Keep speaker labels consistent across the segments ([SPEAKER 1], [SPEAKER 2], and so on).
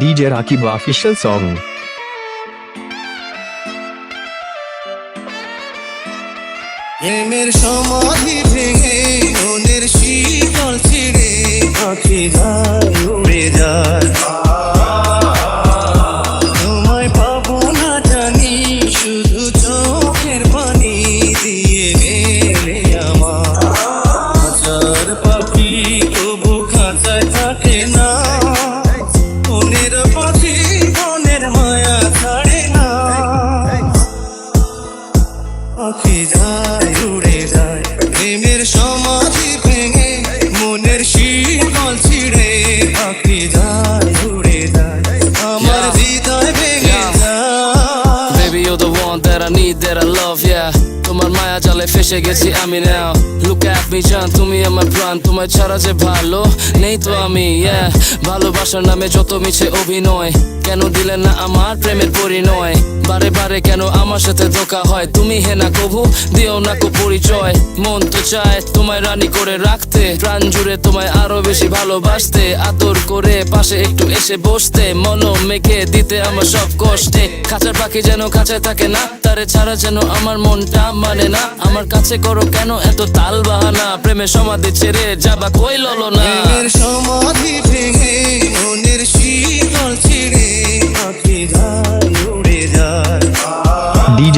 [SPEAKER 1] DJ Rakib official song.
[SPEAKER 2] প্রেমের সমাধি ভেঙে মনের শীতল ছিঁড়ে আঁখি যায় উড়ে যায়। তোমায় পাবো না জানি, শুধু চোখের পানি দিয়ে গেলে আমার। হাজার পাখি তবু খাঁচায় থাকে না। ভেঙে
[SPEAKER 3] Baby, you're the one that I need, that I love, yeah তোমার মায়া জালে ফেসে গেছি আমি নাও লুক অ্যাট মি জান তুমি আমার প্রাণ তোমার ছাড়া যে ভালো নেই তো আমি ভালোবাসার নামে যত মিছে অভিনয়, কেন দিলে না আমার প্রেমের পরিণয়? বারে বারে কেন আমার সাথে ধোকা হয়? তুমি হে না কবু দিও না কো পরিচয়। মন তো চায় তোমায় রানী করে রাখতে, প্রাণ জুড়ে তোমায় আরও বেশি ভালোবাসতে। আদর করে পাশে একটু এসে বসতে মন মেখে দিতে আমার সব কষ্টে। খাঁচার পাখি যেন খাঁচায় থাকে না তারে ছাড়া যেন আমার মনটা মানে না। আমার কাছে করো কেন এত তাল বাহানা প্রেমের সমাধি ছেড়ে যাবা কই ললো না
[SPEAKER 2] ডিজে সমাধি ভেঙে মনের শীতল ছিঁড়ে আঁখি যায় উড়ে যায়।
[SPEAKER 1] DJ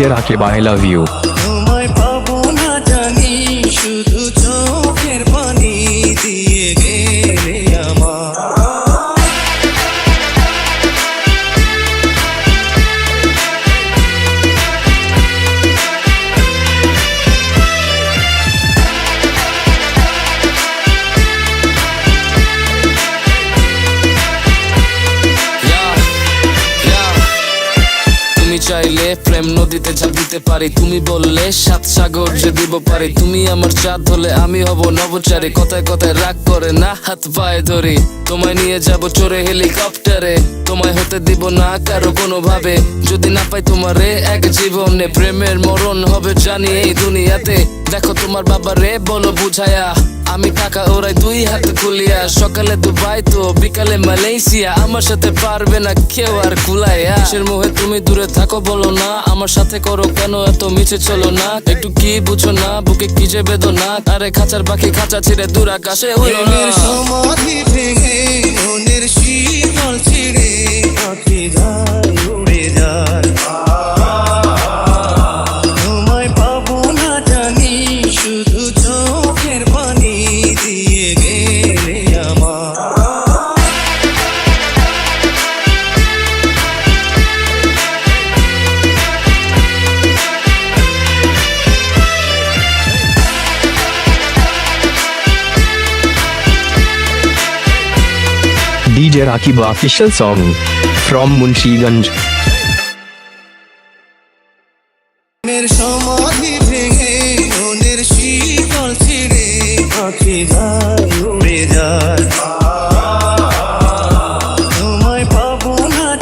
[SPEAKER 3] চাইলে প্রেম নদীতে ঝাঁপ দিতে পারি। তুমি বললে, সাত সাগর যে দিব পারি। তুমি আমার চাঁদ হলে আমি হব নবচারী। কথায় কথায় রাগ করে না হাত পায়ে ধরি। তোমায় নিয়ে যাব চড়ে হেলিকপ্টারে। তোমায় হতে দিব না কারও কোনো ভাবে যদি না পাই তোমারে এক জীবনে। প্রেমের মরণ হবে জানি এই দুনিয়াতে। দেখো তোমার বাবা রে বলো বুঝায়া। আমি টাকা ওরাই দুই হাত খুলিয়া। সকালে দুবাই তো, বিকালে মালয়েশিয়া। আমার সাথে পারবে না কেউ আর কুলাইয়া। সের মুহে তুমি দূরে থাকো বলো না, আমার সাথে করো কেন এত মিছে চলো না? একটু কি বুঝো না, বুকে কি যে বেদনা? আরে খাঁচার পাখি খাঁচা ছিঁড়ে দূর আকাশে উড়ো না।
[SPEAKER 1] DJ Rakib official song. From Munshiganj.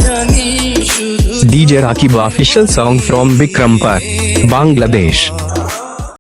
[SPEAKER 2] জানি শুধু
[SPEAKER 1] DJ Rakib official song from Bikrampur, Bangladesh.